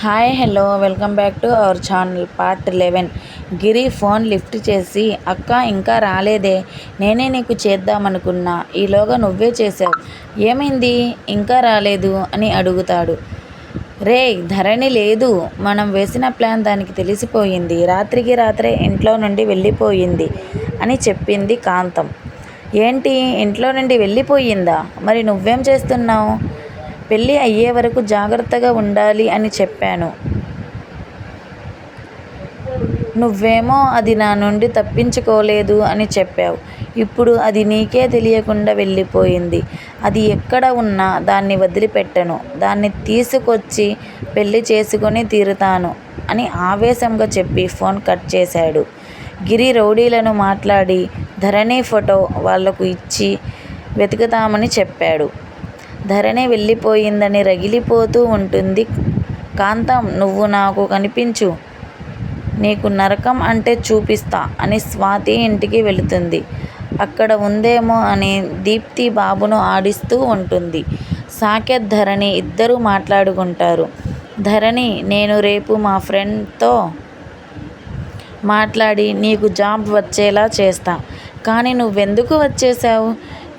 Hi hello welcome back to our channel part eleven. Giri phone lift చేసి అక్క ఇంకా రాలేదే నేనే నీకు చేద్దామనుకున్నా ఈలోగా నువ్వే చేసావు. ఏమైంది? ఇంకా రాలేదు అని అడుగుతాడు. రే ధరణి లేదు. మనం వేసిన ప్లాన్ దానికి తెలిసిపోయింది. రాత్రికి రాత్రే ఇంట్లో నుండి వెళ్ళిపోయింది అని చెప్పింది కాంతం. ఏంటి? ఇంట్లో నుండి వెళ్ళిపోయిందా? మరి నువ్వేం చేస్తున్నావు? పెళ్ళి అయ్యే వరకు జాగ్రత్తగా ఉండాలి అని చెప్పాను. నువ్వేమో అది నా నుండి తప్పించుకోలేదు అని చెప్పావు. ఇప్పుడు అది నీకే తెలియకుండా వెళ్ళిపోయింది. అది ఎక్కడ ఉన్నా దాన్ని వదిలిపెట్టను. దాన్ని తీసుకొచ్చి పెళ్ళి చేసుకొని తీరుతాను అని ఆవేశంగా చెప్పి ఫోన్ కట్ చేశాడు. గిరి రౌడీలను మాట్లాడి ధరణి ఫోటో వాళ్ళకు ఇచ్చి వెతుకుతామని చెప్పాడు. ధరణి వెళ్ళిపోయిందని రగిలిపోతూ ఉంటుంది. కాంతం నువ్వు నాకు కనిపించు. నీకు నరకం అంటే చూపిస్తా అని స్వాతి ఇంటికి వెళుతుంది. అక్కడ ఉందేమో అని దీప్తి బాబును ఆడిస్తూ ఉంటుంది. సాకేత్ ధరణి ఇద్దరూ మాట్లాడుకుంటారు. ధరణి నేను రేపు మా ఫ్రెండ్తో మాట్లాడి నీకు జాబ్ వచ్చేలా చేస్తా. కానీ నువ్వెందుకు వచ్చేసావు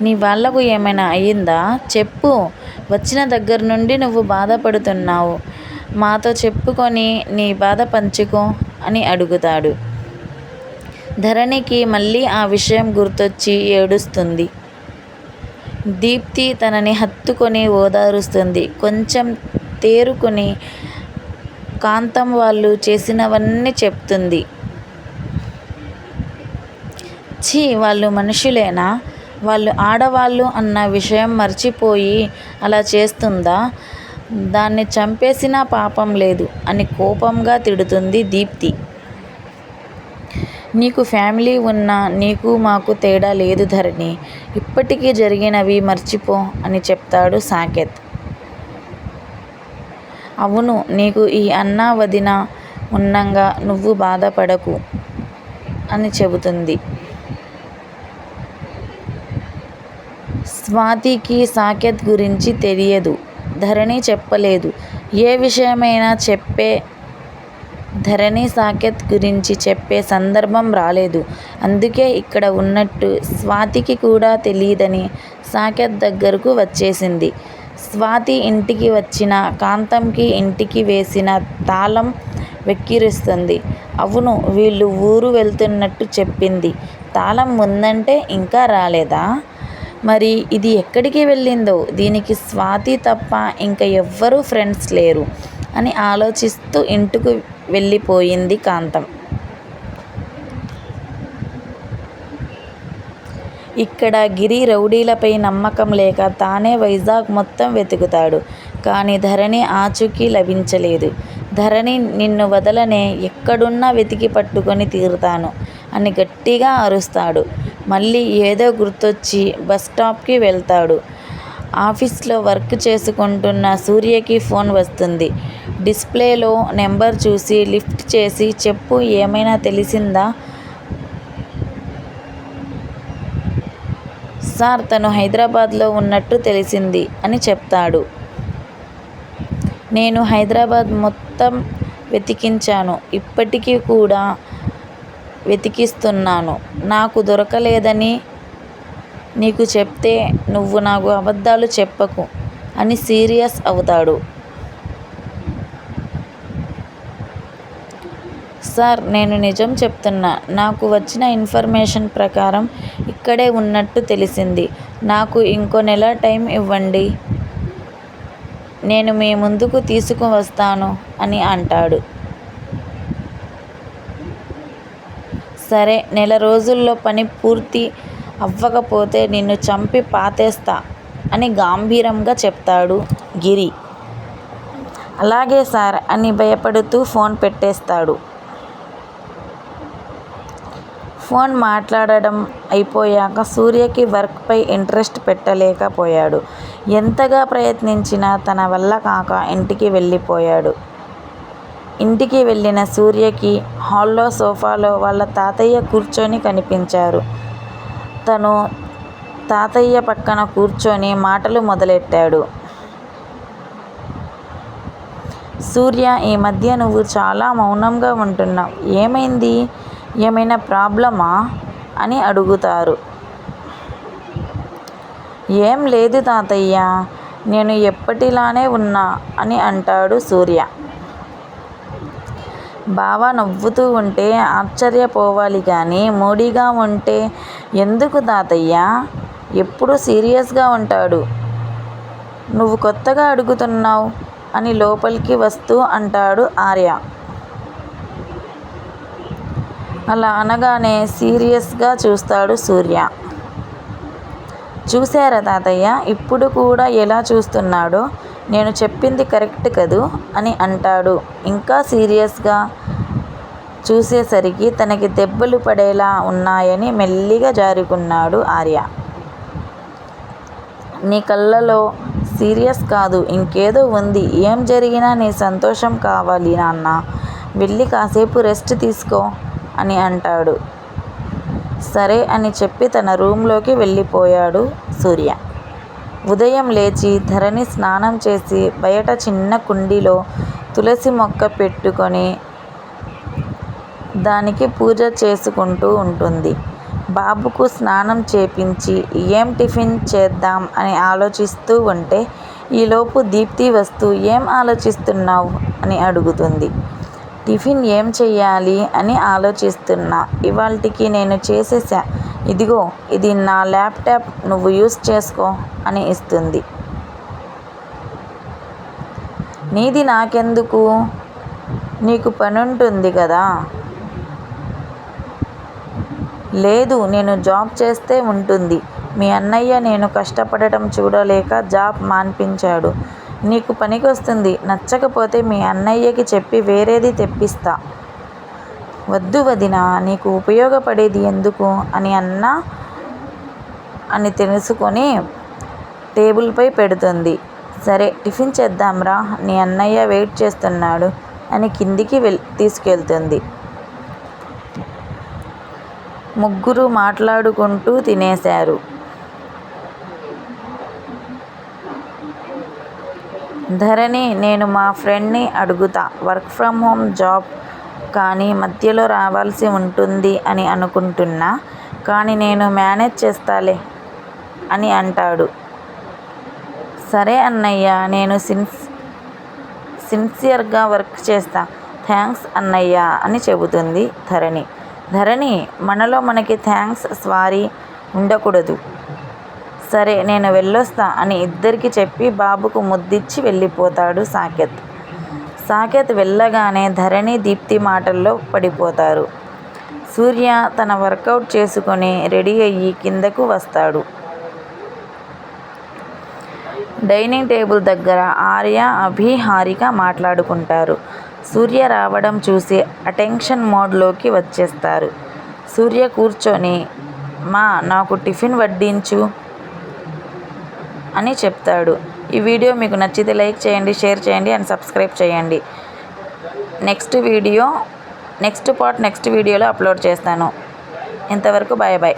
నీ వాళ్ళకు ఏమైనా అయ్యిందా? చెప్పు. వచ్చిన దగ్గర నుండి నువ్వు బాధపడుతున్నావు. మాతో చెప్పుకొని నీ బాధ పంచుకో అని అడుగుతాడు. ధరణికి మళ్ళీ ఆ విషయం గుర్తొచ్చి ఏడుస్తుంది. దీప్తి తనని హత్తుకొని ఓదారుస్తుంది. కొంచెం తేరుకొని కాంతం వాళ్ళు చేసినవన్నీ చెప్తుంది. ఛీ వాళ్ళు మనుషులేనా? వాళ్ళు ఆడవాళ్ళు అన్న విషయం మర్చిపోయి అలా చేస్తుందా? దాన్ని చంపేసినా పాపం లేదు అని కోపంగా తిడుతుంది దీప్తి. నీకు ఫ్యామిలీ ఉన్నా నీకు మాకు తేడా లేదు ధరణి. ఇప్పటికీ జరిగినవి మర్చిపో అని చెప్తాడు సాకేత్. అవును నీకు ఈ అన్న వదిన ఉన్నంగా నువ్వు బాధపడకు అని చెబుతుంది. స్వాతికి సాకేత్ గురించి తెలియదు. ధరణి చెప్పలేదు. ఏ విషయమైనా చెప్పే ధరణి సాకేత్ గురించి చెప్పే సందర్భం రాలేదు. అందుకే ఇక్కడ ఉన్నట్టు స్వాతికి కూడా తెలియదని సాకేత్ దగ్గరకు వచ్చేసింది. స్వాతి ఇంటికి వచ్చిన కాంతంకి ఇంటికి వేసిన తాళం వెక్కిరిస్తుంది. అవును వీళ్ళు ఊరు వెళ్తున్నట్టు చెప్పింది. తాళం ఉందంటే ఇంకా రాలేదా? మరి ఇది ఎక్కడికి వెళ్ళిందో? దీనికి స్వాతి తప్ప ఇంకా ఎవ్వరూ ఫ్రెండ్స్ లేరు అని ఆలోచిస్తూ ఇంటికి వెళ్ళిపోయింది కాంతం. ఇక్కడ గిరి రౌడీలపై నమ్మకం లేక తానే వైజాగ్ మొత్తం వెతుకుతాడు. కానీ ధరణి ఆచూకీ లభించలేదు. ధరణి నిన్ను వదలనే ఎక్కడున్నా వెతికి పట్టుకొని తీరుతాను అని గట్టిగా అరుస్తాడు. మళ్ళీ ఏదో గుర్తొచ్చి బస్ స్టాప్కి వెళ్తాడు. ఆఫీస్లో వర్క్ చేసుకుంటున్న సూర్యకి ఫోన్ వస్తుంది. డిస్ప్లేలో నెంబర్ చూసి లిఫ్ట్ చేసి చెప్పు ఏమైనా తెలిసిందా? సార్ తను హైదరాబాద్లో ఉన్నట్టు తెలిసింది అని చెప్తాడు. నేను హైదరాబాద్ మొత్తం వెతికించాను. ఇప్పటికీ కూడా వెతికిస్తున్నాను. నాకు దొరకలేదని నీకు చెప్తే నువ్వు నాకు అబద్ధాలు చెప్పకు అని సీరియస్ అవుతాడు. సార్ నేను నిజం చెప్తున్నా. నాకు వచ్చిన ఇన్ఫర్మేషన్ ప్రకారం ఇక్కడే ఉన్నట్టు తెలిసింది. నాకు ఇంకో నెల టైం ఇవ్వండి. నేను మీ ముందుకు తీసుకువస్తాను అని అంటాడు. సరే నెల రోజుల్లో పని పూర్తి అవ్వకపోతే నిన్ను చంపి పాతేస్తా అని గాంభీరంగా చెప్తాడు గిరి. అలాగే సార్ అని భయపడుతూ ఫోన్ పెట్టేస్తాడు. ఫోన్ మాట్లాడడం అయిపోయాక సూర్యకి వర్క్పై ఇంట్రెస్ట్ పెట్టలేకపోయాడు. ఎంతగా ప్రయత్నించినా తన వల్ల కాక ఇంటికి వెళ్ళిపోయాడు. ఇంటికి వెళ్ళిన సూర్యకి హాల్లో సోఫాలో వాళ్ళ తాతయ్య కూర్చొని కనిపించారు. తను తాతయ్య పక్కన కూర్చొని మాటలు మొదలెట్టాడు. సూర్య ఈ మధ్య నువ్వు చాలా మౌనంగా ఉంటున్నావు. ఏమైంది? ఏమైనా ప్రాబ్లమా? అని అడుగుతారు. ఏం లేదు తాతయ్య నేను ఎప్పటిలానే ఉన్నా అని అంటాడు సూర్య. బావ నవ్వుతూ ఉంటే ఆశ్చర్యపోవాలి కానీ మూడీగా ఉంటే ఎందుకు తాతయ్య? ఎప్పుడు సీరియస్గా ఉంటాడు? నువ్వు కొత్తగా అడుగుతున్నావు అని లోపలికి వస్తూ అంటాడు ఆర్య. అలా అనగానే సీరియస్గా చూస్తాడు సూర్య. చూశారా తాతయ్య? ఇప్పుడు కూడా ఎలా చూస్తున్నాడో నేను చెప్పింది కరెక్ట్ కదూ అని అంటాడు. ఇంకా సీరియస్గా చూసేసరికి తనకి దెబ్బలు పడేలా ఉన్నాయని మెల్లిగా జారుకున్నాడు ఆర్య. నీ కళ్ళలో సీరియస్ కాదు ఇంకేదో ఉంది. ఏం జరిగినా నీ సంతోషం కావాలి నాన్న. వెళ్ళి కాసేపు రెస్ట్ తీసుకో అని అంటాడు. సరే అని చెప్పి తన రూమ్లోకి వెళ్ళిపోయాడు సూర్య. ఉదయం లేచి ధరణి స్నానం చేసి బయట చిన్న కుండీలో తులసి మొక్క పెట్టుకొని దానికి పూజ చేసుకుంటూ ఉంటుంది. బాబుకు స్నానం చేపించి ఏం టిఫిన్ చేద్దాం అని ఆలోచిస్తూ ఉంటే ఈలోపు దీప్తి వస్తూ ఏం ఆలోచిస్తున్నావు? అని అడుగుతుంది. టిఫిన్ ఏం చెయ్యాలి? అని ఆలోచిస్తున్నా. ఇవాళకి నేను చేసేసా ఇదిగో ఇది నా ల్యాప్టాప్ నువ్వు యూస్ చేసుకో అని ఇస్తుంది. నీది నాకెందుకు? నీకు పనుంటుంది కదా? లేదు నేను జాబ్ చేస్తే ఉంటుంది. మీ అన్నయ్య నేను కష్టపడటం చూడలేక జాబ్ మాన్పించాడు. నీకు పనికొస్తుంది. నచ్చకపోతే మీ అన్నయ్యకి చెప్పి వేరేది తెప్పిస్తా. వద్దు వదిన నీకు ఉపయోగపడేది ఎందుకు అని అన్నా అని తెలుసుకొని టేబుల్పై పెడుతుంది. సరే టిఫిన్ చేద్దాంరా నీ అన్నయ్య వెయిట్ చేస్తున్నాడు అని కిందికి వెల్ తీసుకెళ్తుంది. ముగ్గురు మాట్లాడుకుంటూ తినేశారు. ధరణి నేను మా ఫ్రెండ్ని అడుగుతా. వర్క్ ఫ్రమ్ హోమ్ జాబ్ కానీ మధ్యలో రావాల్సి ఉంటుంది అని అనుకుంటున్నా కానీ నేను మేనేజ్ చేస్తాలే అని అంటాడు. సరే అన్నయ్య నేను సిన్స్ సిన్సియర్గా వర్క్ చేస్తా. థ్యాంక్స్ అన్నయ్య అని చెబుతుంది ధరణి. ధరణి మనలో మనకి థ్యాంక్స్ సారీ ఉండకూడదు. సరే నేను వెళ్ళొస్తా అని ఇద్దరికి చెప్పి బాబుకు ముద్దిచ్చి వెళ్ళిపోతాడు సాకేత్. సాకేత్ వెళ్ళగానే ధరణి దీప్తి మాటల్లో పడిపోతారు. సూర్య తన వర్కౌట్ చేసుకొని రెడీ అయ్యి కిందకు వస్తాడు. డైనింగ్ టేబుల్ దగ్గర ఆర్య అభి హారిక మాట్లాడుకుంటారు. సూర్య రావడం చూసి అటెన్షన్ మోడ్లోకి వచ్చేస్తారు. సూర్య కూర్చొని మా నాకు టిఫిన్ వడ్డించు అని చెప్తాడు. ఈ వీడియో మీకు నచ్చితే లైక్ చేయండి షేర్ చేయండి అండ్ సబ్స్క్రైబ్ చేయండి. Next video next part next వీడియోలో అప్లోడ్ చేస్తాను. ఇంతవరకు బాయ్ బాయ్.